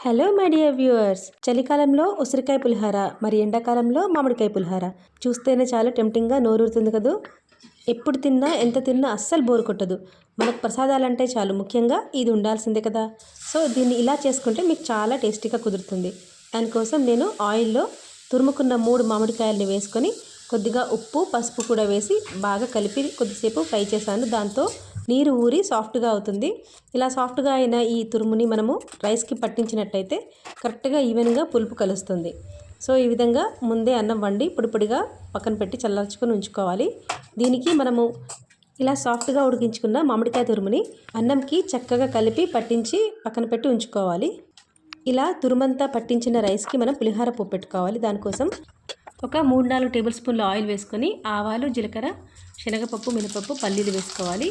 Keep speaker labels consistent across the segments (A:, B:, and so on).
A: Hello my dear viewers. చలికాలంలో ఉసిరికాయ పులిహార మరి ఎండాకాలంలో మామిడికాయ పులిహార. చూస్తేనే చాలా టెంప్టింగ్గా నోరూరుతుంది కదూ? ఎప్పుడు తిన్నా ఎంత తిన్నా అస్సలు బోరు కొట్టదు. మనకు ప్రసాదాలంటే చాలు. ముఖ్యంగా ఇది ఉండాల్సిందే కదా. సో దీన్ని ఇలా చేసుకుంటే మీకు చాలా టేస్టీగా కుదురుతుంది. దానికోసం నేను ఆయిల్లో తురుముకున్న మూడు మామిడికాయల్ని వేసుకొని కొద్దిగా ఉప్పు పసుపు కూడా వేసి బాగా కలిపి కొద్దిసేపు ఫ్రై చేశాను. దాంతో నీరు ఊరి సాఫ్ట్గా అవుతుంది. ఇలా సాఫ్ట్గా అయిన ఈ తురుముని మనము రైస్కి పట్టించినట్టయితే కరెక్ట్గా ఈవెన్గా పులుపు కలుస్తుంది. సో ఈ విధంగా ముందే అన్నం వండి పొడిపొడిగా పక్కన పెట్టి చల్లార్చుకొని ఉంచుకోవాలి. దీనికి మనము ఇలా సాఫ్ట్గా ఉడికించుకున్న మామిడికాయ తురుముని అన్నంకి చక్కగా కలిపి పట్టించి పక్కన పెట్టి ఉంచుకోవాలి. ఇలా తురుమంతా పట్టించిన రైస్కి మనం పులిహార పోపు పెట్టుకోవాలి. దానికోసం ఒక మూడు నాలుగు టేబుల్ స్పూన్ల ఆయిల్ వేసుకొని ఆవాలు జీలకర్ర శనగపప్పు మినపప్పు పల్లీలు వేసుకోవాలి.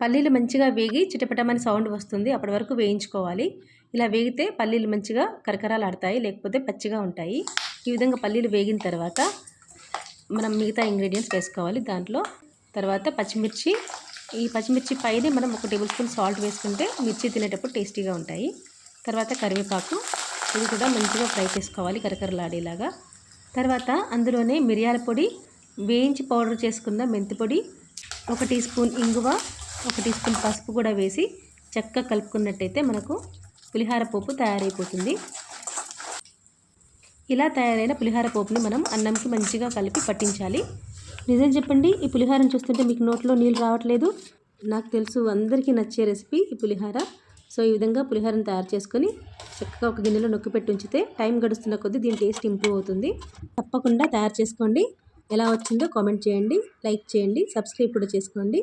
A: పల్లీలు మంచిగా వేగి చిటపటమని సౌండ్ వస్తుంది. అప్పటి వరకు వేయించుకోవాలి. ఇలా వేగితే పల్లీలు మంచిగా కరకరాలు ఆడతాయి లేకపోతే పచ్చిగా ఉంటాయి. ఈ విధంగా పల్లీలు వేగిన తర్వాత మనం మిగతా ఇంగ్రీడియంట్స్ వేసుకోవాలి దాంట్లో. తర్వాత పచ్చిమిర్చి. ఈ పచ్చిమిర్చి పైన మనం ఒక టేబుల్ స్పూన్ సాల్ట్ వేసుకుంటే మిర్చి తినేటప్పుడు టేస్టీగా ఉంటాయి. తర్వాత కరివేపాకు. ఇది కూడా మంచిగా ఫ్రై చేసుకోవాలి కరకరలాడేలాగా. తర్వాత అందులోనే మిరియాల పొడి వేయించి పౌడర్ చేసుకున్న మెంతి పొడి ఒక టీ స్పూన్ ఇంగువ ఒక టీ స్పూన్ పసుపు కూడా వేసి చక్కగా కలుపుకున్నట్టయితే మనకు పులిహార పోపు తయారైపోతుంది. ఇలా తయారైన పులిహార పోపుని మనం అన్నంకి మంచిగా కలిపి పట్టించాలి. నిజం చెప్పండి ఈ పులిహారం చూస్తుంటే మీకు నోట్లో నీళ్ళు రావట్లేదు? నాకు తెలుసు అందరికీ నచ్చే రెసిపీ ఈ పులిహార. సో ఈ విధంగా పులిహారం తయారు చేసుకొని చక్కగా ఒక గిన్నెలో నొక్కి పెట్టి ఉంచితే టైం గడుస్తున్న కొద్దీ దీని టేస్ట్ ఇంప్రూవ్ అవుతుంది. తప్పకుండా తయారు చేసుకోండి. ఎలా వచ్చిందో కామెంట్ చేయండి లైక్ చేయండి సబ్స్క్రైబ్ కూడా చేసుకోండి.